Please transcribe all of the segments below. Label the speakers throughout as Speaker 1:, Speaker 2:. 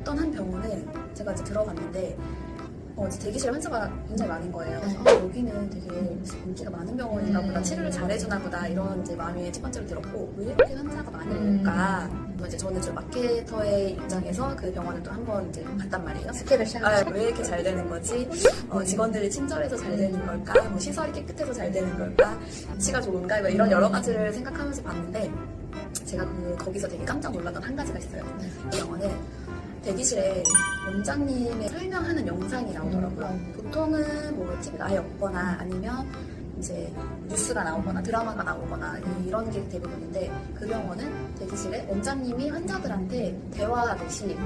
Speaker 1: 어떤 한 병원은 제가 이제 들어갔는데 어, 이제 대기실 환자가 굉장히 많은 거예요. 그래서
Speaker 2: 네.
Speaker 1: 아, 여기는 되게 인기가 많은 병원인가 보다,
Speaker 2: 음.
Speaker 1: 치료를 잘해주나 보다 이런 이제 마음이 첫 번째로 들었고 왜 이렇게 환자가 많을까?
Speaker 2: 음.
Speaker 1: 이제 저는 좀 마케터의 입장에서 그 병원을 또 한 번 이제 갔단 말이에요.
Speaker 2: 스케일을
Speaker 1: 아, 왜 이렇게 잘 되는 거지? 어, 직원들이 친절해서 잘 되는 걸까? 뭐 시설이 깨끗해서 잘 되는 걸까? 치가 좋은가? 뭐 이런 여러 가지를 생각하면서 봤는데 제가 그 거기서 되게 깜짝 놀랐던 한 가지가 있어요. 이 영화는 대기실에 원장님의 설명하는 영상이 나오더라고요.
Speaker 2: 음.
Speaker 1: 보통은 뭐 TV가 아예 없거나 아니면 이제 뉴스가 나오거나 드라마가 나오거나 이런 게 대부분인데 그 병원은 대기실에 원장님이 환자들한테 대화하듯이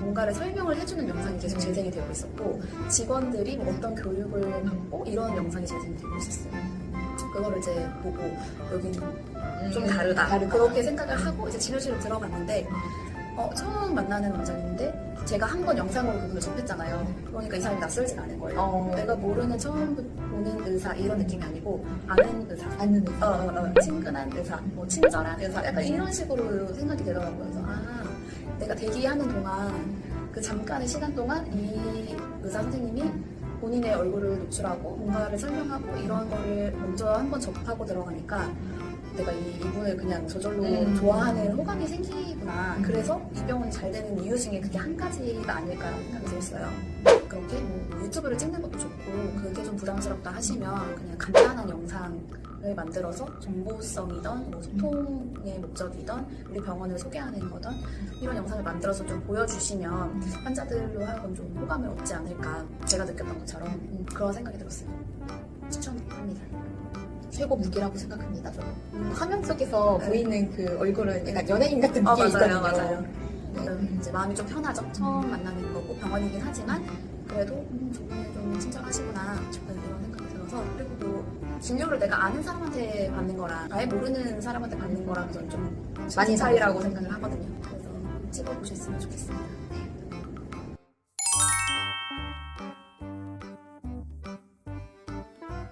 Speaker 1: 뭔가를 설명을 해주는 영상이 계속 재생이 되고 있었고 직원들이 뭐 어떤 교육을 받고 이런 영상이 재생이 되고 있었어요. 그거를 이제 보고 여기는 좀 다르다.
Speaker 2: 음. 다르다.
Speaker 1: 그렇게 생각을 하고 이제 진료실을 들어갔는데 어, 처음 만나는 원장님인데 제가 한 번 영상으로 그분을 접했잖아요. 그러니까 이 사람이 낯설지가 않은 거예요.
Speaker 2: 어.
Speaker 1: 내가 모르는 처음 보는 의사 이런 느낌이 아니고 아는 의사. 어,
Speaker 2: 의사.
Speaker 1: 어, 어, 친근한 의사, 뭐 친절한 의사, 약간 이런 식으로 생각이 되더라고요. 그래서 아, 내가 대기하는 동안 그 잠깐의 시간 동안 이 의사 선생님이 본인의 얼굴을 노출하고 뭔가를 설명하고 이런 거를 먼저 한번 접하고 들어가니까 내가 이, 이분을 그냥 저절로
Speaker 2: 음.
Speaker 1: 좋아하는 호감이 생기구나. 그래서 이 병원이 잘 되는 이유 중에 그게 한 가지가 아닐까라는 생각이 들었어요. 그렇게 뭐 유튜브를 찍는 것도 좋고 그게 좀 부담스럽다 하시면 그냥 간단한 영상 을 만들어서 정보성이던 뭐 소통의 목적이던 우리 병원을 소개하는 거던 이런 영상을 만들어서 좀 보여주시면 환자들로 하여금 좀 호감을 얻지 않을까 제가 느꼈던 것처럼 음, 그런 생각이 들었어요. 추천합니다.
Speaker 2: 최고 무기라고 생각합니다. 저는. 화면 속에서
Speaker 1: 네.
Speaker 2: 보이는 그 얼굴은 약간 연예인 같은
Speaker 1: 아
Speaker 2: 느낌이
Speaker 1: 맞아요,
Speaker 2: 있거든요.
Speaker 1: 맞아요.
Speaker 2: 네.
Speaker 1: 음, 이제 마음이 좀 편하죠. 처음 만나는 거고 병원이긴 하지만 그래도 음, 저분이 좀 친절하시구나 진료를 내가 아는 사람한테 받는 거랑 아예 모르는 사람한테 받는 거랑 저는 좀
Speaker 2: 많이
Speaker 1: 차이라고. 생각을 하거든요. 그래서 찍어보셨으면 좋겠습니다.